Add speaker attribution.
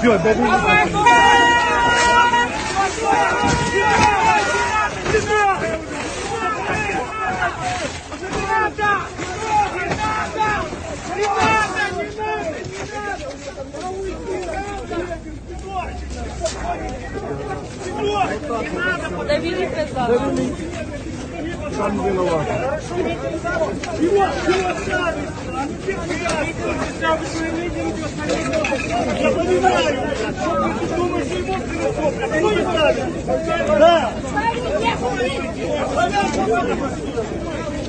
Speaker 1: Все, добили.
Speaker 2: Довели пизда.
Speaker 1: Сам виноват.
Speaker 3: Его, его ставят! Я понимаю, что ты думаешь, ему прилетел, его не ставят. Да.